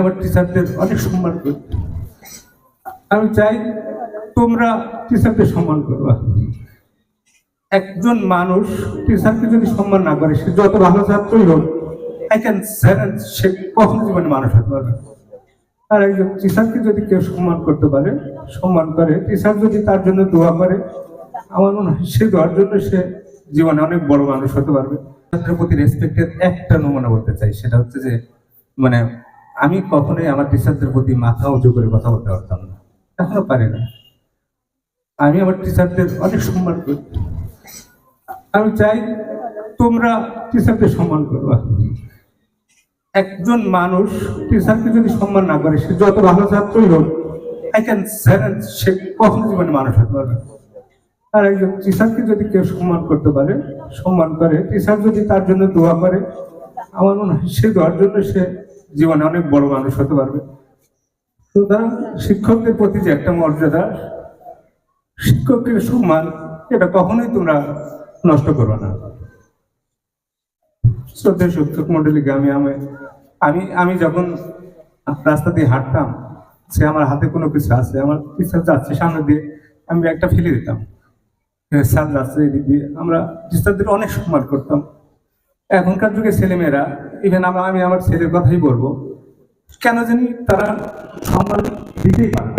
আমার টিচারদের অনেক সম্মান করি। আমি চাই তোমরা টিচারদের সম্মান করবা। একজন মানুষ টিচারকে যদি সম্মান না করে, সে যত ভালো ছাত্রই হোক আই ক্যান সে কখনো জীবনে মানুষ হতে পারবে আর একজন টিচারকে যদি কেউ সম্মান করতে পারে, সম্মান করে টিচার যদি তার জন্য দোয়া করে, আমার মনে হয় সে দোয়ার জন্য সে জীবনে অনেক বড় মানুষ হতে পারবে। ছাত্রের প্রতি রেসপেক্টের একটা নমুনা বলতে চাই, সেটা হচ্ছে যে মানে আমি কখনোই আমার টিচারদের প্রতি মাথা উঁচু করে কথা বলতে পারতাম না। এখনও পারি না। আমি আমার টিচারদের অনেক সম্মান করি। আমি চাই তোমরা টিচারদের সম্মান করবা। একজন মানুষ টিচারকে যদি সম্মান না করে, সে যত ভালো ছাত্রই হোক আই ক্যান সে কখনো জীবনে মানুষ হতে পারবে আর একজন টিচারকে যদি কেউ সম্মান করতে পারে, সম্মান করে টিচার যদি তার জন্য দোয়া করে, আমার মনে হয় সে দোয়ার জন্য সে জীবনে অনেক বড় মানুষ হতে পারবে। সুতরাং শিক্ষকদের প্রতি যে একটা মর্যাদা শিক্ষকের সম্মান, এটা কখনোই তোমরা নষ্ট করবে না। শ্রদ্ধেয় শিক্ষক মন্ডলীকে আমি আমি আমি আমি যখন রাস্তা দিয়ে হাঁটতাম, সে আমার হাতে কোনো কিছু আছে, আমার টিচার যাচ্ছে সামনে দিয়ে, আমি একটা ফেলে দিতাম। স্যার যাচ্ছে এদিক দিয়ে, আমরা অনেক সম্মান করতাম। এখনকার যুগে ছেলেমেয়েরা ইভেন আমরা আমি আমার ছেলের কথাই বলব, কেন জানি তারা সম্মান দিতেই পারে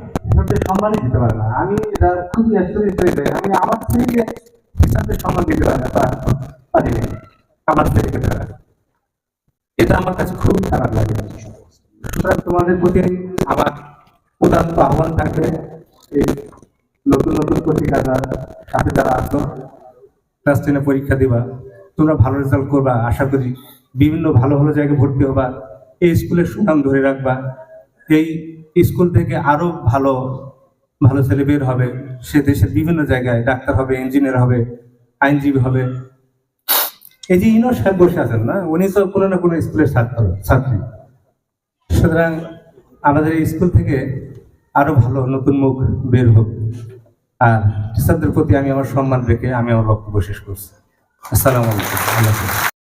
সম্মানই দিতে পারে না। আমি এটা খুবই আশ্চর্য হয়ে আমি আমার ছেলেকে টিচারদের সম্মান দিতে না পারি না। আমার ছেলেকে এটা আমার কাছে খারাপ লাগে। সুতরাং তোমাদের প্রতি আমার উদাত্ত আহ্বান থাকবে এই নতুন নতুন পত্রিকাটা সাথে যারা ক্লাস টেনে পরীক্ষা দিবা, তোমরা ভালো রেজাল্ট করবা, আশা করি বিভিন্ন ভালো ভালো জায়গায় ভর্তি হবা, এই স্কুলের সুনাম ধরে রাখবা। এই স্কুল থেকে আরও ভালো ভালো ছেলে বের হবে, সে দেশের বিভিন্ন জায়গায় ডাক্তার হবে ইঞ্জিনিয়ার হবে, আইনজীবী হবে। এই যে ইনো সাহেব বসে আছেন না, উনি তো কোনো না কোনো স্কুলের ছাত্র, ছাত্রী। সুতরাং আমাদের এই স্কুল থেকে আরও ভালো নতুন মুখ বের হোক। আর টিচারদের প্রতি আমি আমার সম্মান রেখে আমি আমার বক্তব্য শেষ করছি। আসসালামু আলাইকুম।